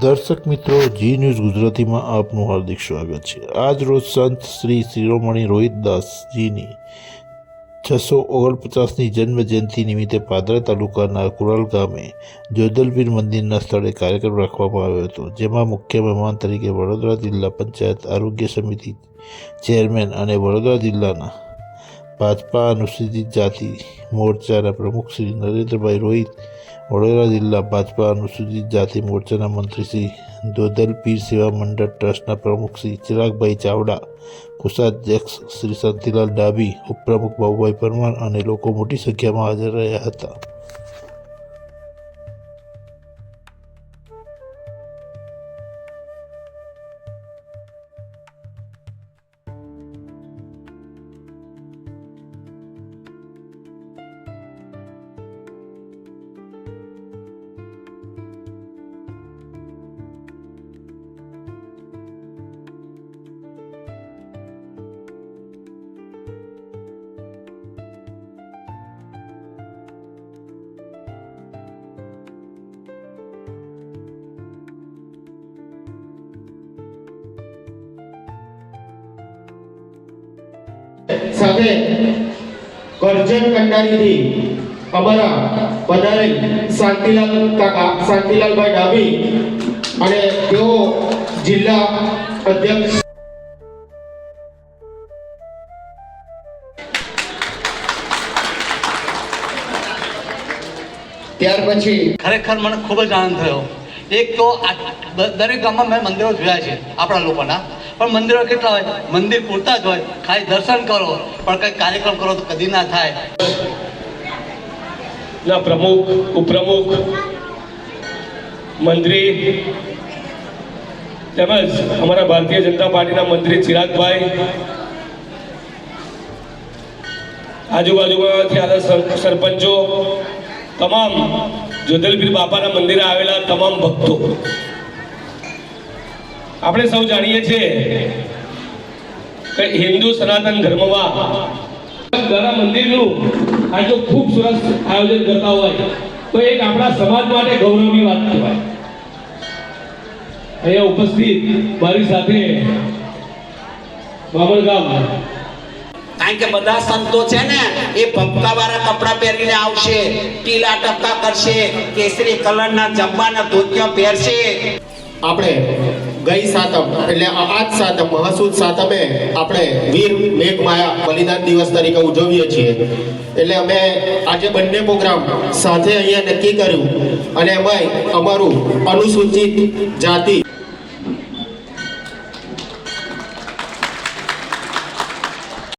દર્શક મિત્રો, જી ન્યૂઝ ગુજરાતીમાં આપનું હાર્દિક સ્વાગત છે. આજ રોજ સંત શ્રી શિરોમણી રોહિતદાસજીની છસો ઓગણપચાસની જન્મ જયંતિ નિમિત્તે પાદરા તાલુકાના કુરાલ ગામે જોદલપીર મંદિરના સ્થળે કાર્યક્રમ રાખવામાં આવ્યો હતો, જેમાં મુખ્ય મહેમાન તરીકે વડોદરા જિલ્લા પંચાયત આરોગ્ય સમિતિ ચેરમેન અને વડોદરા જિલ્લાના ભાજપા અનુસૂચિત જાતિ મોરચાના પ્રમુખ શ્રી નરેન્દ્રભાઈ રોહિત વડોદરા જિલ્લા ભાજપા અનુસૂચિત જાતિ મોરચાના મંત્રી શ્રી દોદલ પીર સેવા મંડળ ટ્રસ્ટના પ્રમુખ શ્રી ચિરાગભાઈ ચાવડા કોષાધ્યક્ષ શ્રી શાંતિલાલ ડાબી ઉપપ્રમુખ બાબુભાઈ પરમાર અને લોકો મોટી સંખ્યામાં હાજર રહ્યા હતા. સાથે ગર્જન કંડારીથી અમારા પધારે શાંતિલાલ કાકા શાંતિલાલભાઈ ડાબી અને તેઓ જિલ્લા અધ્યક્ષ ત્યાર પછી ખરેખર મને ખૂબ જ આનંદ થયો. એક તો દરેક ગામમાં મેં મંદિરો જોયા છે આપણા લોકોના. પણ મંદિરો કેટલા હોય? મંદિર પૂરતા જ હોય. ખાલી દર્શન કરો. પણ કંઈક કાર્યક્રમ કરો તો કદી ના થાય. ના, પ્રમુખ, ઉપપ્રમુખ, મંત્રી, તેમજ અમારા ભારતીય જનતા પાર્ટીના મંત્રી ચિરાગભાઈ, આજુબાજુમાંથી આવેલા સરપંચો, તમામ જોધલપીર બાપાના મંદિરે આવેલા તમામ ભક્તો. આપણે સૌ જાણીએ છીએ કે હિન્દુ સનાતન ધર્મમાં દાદા મંદિરનું આ જો ખૂબ સરસ આયોજન કરતા હોય તો એક આપણા સમાજ માટે ગૌરવની વાત કહેવાય. અહીંયા ઉપસ્થિત મારી સાથે બાબરગામ કારણ કે બધા સંતો છે ને એ ભપકા વાળા કપડા પહેરીને આવશે ટીલા ટપકા કરશે કેસરી કલરના જબ્બાના ધોતિયા પહેરશે. આપણે ગઈ સાતમ, એટલે આજ સાતમ, મહાસુદ સાતમે આપણે વીર મેઘમાયા બલિદાન દિવસ તરીકે ઉજવીએ છીએ. એટલે અમે આજે બંને પ્રોગ્રામ સાથે અહીંયા નક્કી કર્યું. અને એમાં અમારું અનુસૂચિત જાતિ